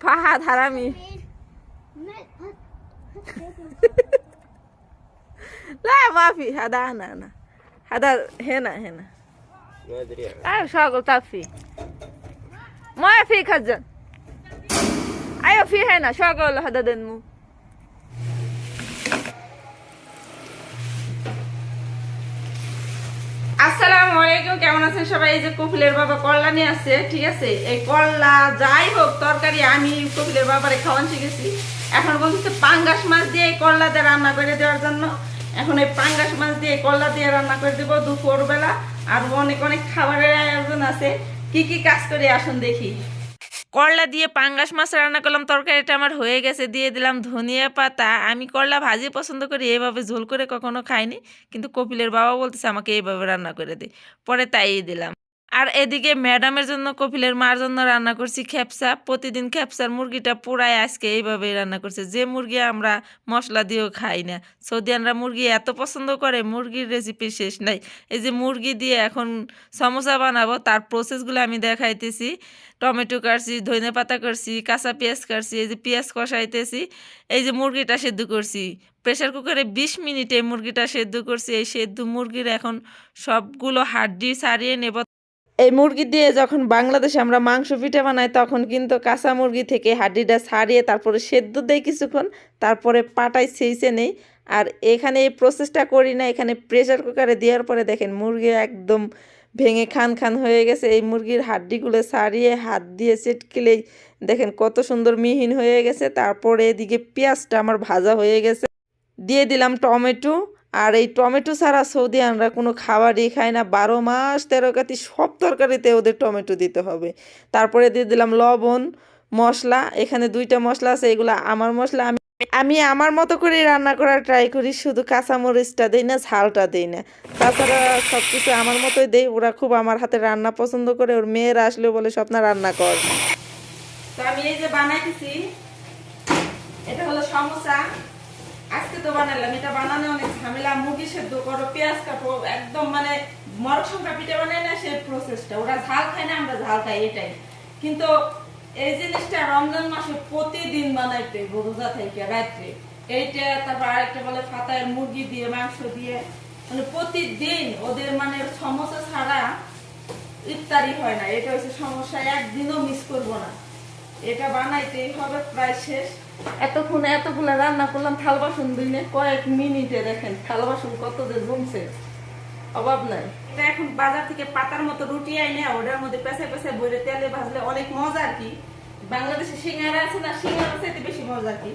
فهد حرامي. لا ما في. هذا أنا أنا هذا هنا هنا. ما أدري. أيوه شغل طفي ما في كذا. أيوه في هنا. شو أقول هذا دنمو আসসালামু আলাইকুম, কেমন আছেন সবাই? এই যে কপিলের বাবা করলা নিয়ে আসছে, ঠিক আছে? এই করলা যাই হোক, তরকারি আমি কপিলের বাবারে খাওয়ান শিখেছি। এখন বলতেছে পাঙ্গাস মাছ দিয়ে এই করলা দিয়ে রান্না করে দেওয়ার জন্য। এখন এই পাঙ্গাস মাছ দিয়ে করলা দিয়ে রান্না করে দেবো দুপুর বেলা আর অনেক অনেক খাবারের আয়োজন আছে। কি কি কাজ করে আসুন দেখি। করলা দিয়ে পাঙ্গাস মাছ রান্না করলাম, তরকারিটা আমার হয়ে গেছে, দিয়ে দিলাম ধনিয়া পাতা। আমি করলা ভাজি পছন্দ করি, এভাবে ঝোল করে কখনো খাইনি, কিন্তু কপিলের বাবা বলতেছে আমাকে এইভাবে রান্না করে দে। পরে তাই দিলাম। আর এদিকে ম্যাডামের জন্য কপিলের মার জন্য রান্না করছি খেপসা প্রতিদিন খেপসার মুরগিটা পুরাই আজকে এইভাবেই রান্না করছে। যে মুরগি আমরা মশলা দিয়েও খাই না। সৌদিয়ানরা মুরগি এত পছন্দ করে, মুরগির রেসিপি শেষ নাই। এই যে মুরগি দিয়ে এখন সমোসা বানাবো, তার প্রসেসগুলো আমি দেখাইতেছি। টমেটো কাটছি ধনে পাতা করছি কাঁচা পেঁয়াজ কাটছি, এই যে পেঁয়াজ কষাইতেছি। এই যে মুরগিটা সেদ্ধ করছি। প্রেশার কুকারে বিশ মিনিটে মুরগিটা সেদ্ধ করছি। এই সেদ্ধ মুরগির এখন সবগুলো হাড্ডি ছাড়িয়ে নেব। এই মুরগি দিয়ে যখন বাংলাদেশে আমরা মাংস পিঠা বানাই, তখন কিন্তু কাঁচা মুরগি থেকে হাড্ডিটা ছাড়িয়ে তারপরে সেদ্ধ দেয় কিছুক্ষণ, তারপরে পাটায় সেইছে নেই। আর এখানে এই প্রসেসটা করি না, এখানে প্রেশার কুকারে দেওয়ার পরে দেখেন মুরগি একদম ভেঙে খান খান হয়ে গেছে। এই মুরগির হাড্ডিগুলো ছাড়িয়ে হাত দিয়ে চেটকেলেই দেখেন কত সুন্দর মিহিন হয়ে গেছে। তারপরে এদিকে পেঁয়াজটা আমার ভাজা হয়ে গেছে। দিয়ে দিলাম টমেটো। আর এই টমেটো ছাড়া সৌদিয়ানরা কোনো খাবারই খায় না। বারো মাস, তেরো কাতি সব তরকারিতে ওদের টমেটো দিতে হবে। তারপরে দিয়ে দিলাম লবণ, মশলা। এখানে দুইটা মশলা আছে, এগুলো আমার মশলা। আমি আমি আমার মতো করে রান্না করার ট্রাই করি, শুধু কাঁচামরিচটা দিই না, ঝালটা দিই না। তাছাড়া সব কিছু আমার মতোই দেই, ওরা খুব আমার হাতে রান্না পছন্দ করে, ওর মেয়েরা আসলে বলে, স্বপ্না, রান্না কর। তো আমি এই যে বানাইতেছি, এটা হলো সমোসা। আজকে তো বানালাম এটা বানানো অনেক ঝামেলা, মুরগি সেদ্ধ করো, পেঁয়াজ কাটো, একদম মানে মরক সংখ্যা পিঠে বানায় না সেই প্রসেসটা ওরা ঝাল খায় না, আমরা ঝাল খাই, এটাই। কিন্তু এই জিনিসটা রমজান মাসে প্রতিদিন বানাইতে রোজা থেকে, রাত্রে। এইটা তারপর আরেকটা বলে ফাতায় মুরগি দিয়ে, মাংস দিয়ে। মানে প্রতিদিন ওদের মানে সমস্যা ছাড়া ইফতারি হয় না, এটা হচ্ছে সমস্যা, একদিনও মিস করব না। এটা বানাইতেই হবে, প্রায় শেষ। এতক্ষণ এতগুলো রান্না করলাম, থাল বাসন দিলে কয়েক মিনিটে দেখেন, থাল বাসন কত যে জমছে। অভাব নাই। এটা এখন বাজার থেকে পাতার মতো রুটি আইনে, ওটার মধ্যে পেঁচে পেঁচে বইরে তেলে ভাজলে অনেক মজা আর কি। বাংলাদেশে সিঙ্গারা আছে না সিঙ্গারা চাইতে বেশি মজা কি।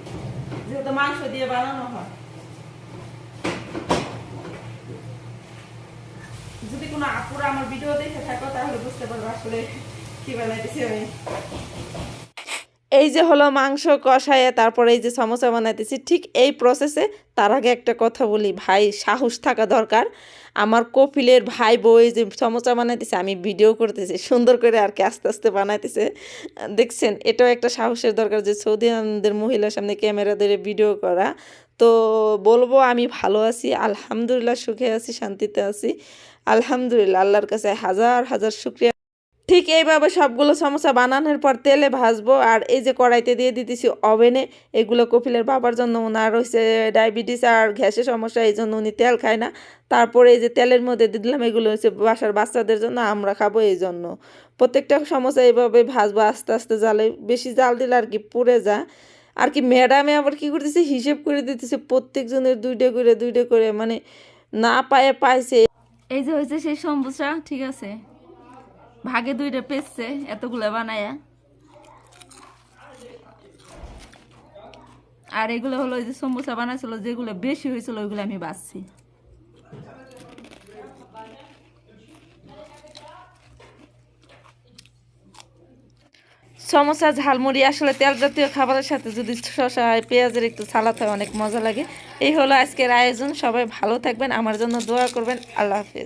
যেহেতু মাংস দিয়ে বানানো হয়। যদি কোনো আপুরা আমার ভিডিও দেখে থাকো, তাহলে বুঝতে পারব আসলে কি বানাইতেছি আমি। এই যে হলো মাংস কষায় তারপরে এই যে সমোসা বানাইতেছি, ঠিক এই প্রসেসে তার আগে একটা কথা বলি। ভাই, সাহস থাকা দরকার। আমার কপিলের ভাই বউ এই যে সমোসা বানাইতেছে, আমি ভিডিও করতেছি, সুন্দর করে আর কি আস্তে আস্তে বানাইতেছে। দেখছেন, এটাও একটা সাহসের দরকার যে সৌদি আনন্দের মহিলার সামনে ক্যামেরা ধরে ভিডিও করা। তো বলব আমি ভালো আছি, আলহামদুলিল্লাহ সুখে আছি, শান্তিতে আছি। আলহামদুলিল্লাহ, আল্লাহর কাছে হাজার হাজার শুক্রিয়া। ঠিক এইভাবে সবগুলো সমোসা বানানোর পর তেলে ভাজবো আর এই যে কড়াইতে দিয়ে দিতেছি ওভেনে, এগুলো কপিলের বাবার জন্য ওনার হচ্ছে ডায়াবেটিস আর গ্যাসের সমস্যা, এই জন্য উনি তেল খায় না। তারপরে এই যে তেলের মধ্যে দিলাম, এগুলো হচ্ছে বাসার বাচ্চাদের জন্য, আমরা খাব এই জন্য। প্রত্যেকটা সমস্যা এইভাবে ভাজবো, আস্তে আস্তে জালে বেশি জাল দিলে আর কি পুড়ে যায়। আর কি ম্যাডামে আবার কি করতেছে, হিসেব করে দিতেছে, প্রত্যেকজনের দুইটা করে দুইটা করে মানে না পায়ে পাইছে। এই যে হয়েছে সেই সমবুসা ঠিক আছে। ভাগে দুইটা পেসছে এতগুলো বানায়া। আর এগুলো হলো যে সমবুসা বানাইছিল যেগুলো বেশি হয়েছিল, ওইগুলো আমি বাছছি সমোসা, ঝালমুড়ি আসলে তেল জাতীয় খাবারের সাথে যদি শসা হয়, পেঁয়াজের একটু সালাদ হয়, অনেক মজা লাগে। এই হলো আজকের আয়োজন, সবাই ভালো থাকবেন, আমার জন্য দোয়া করবেন, আল্লাহ হাফিজ।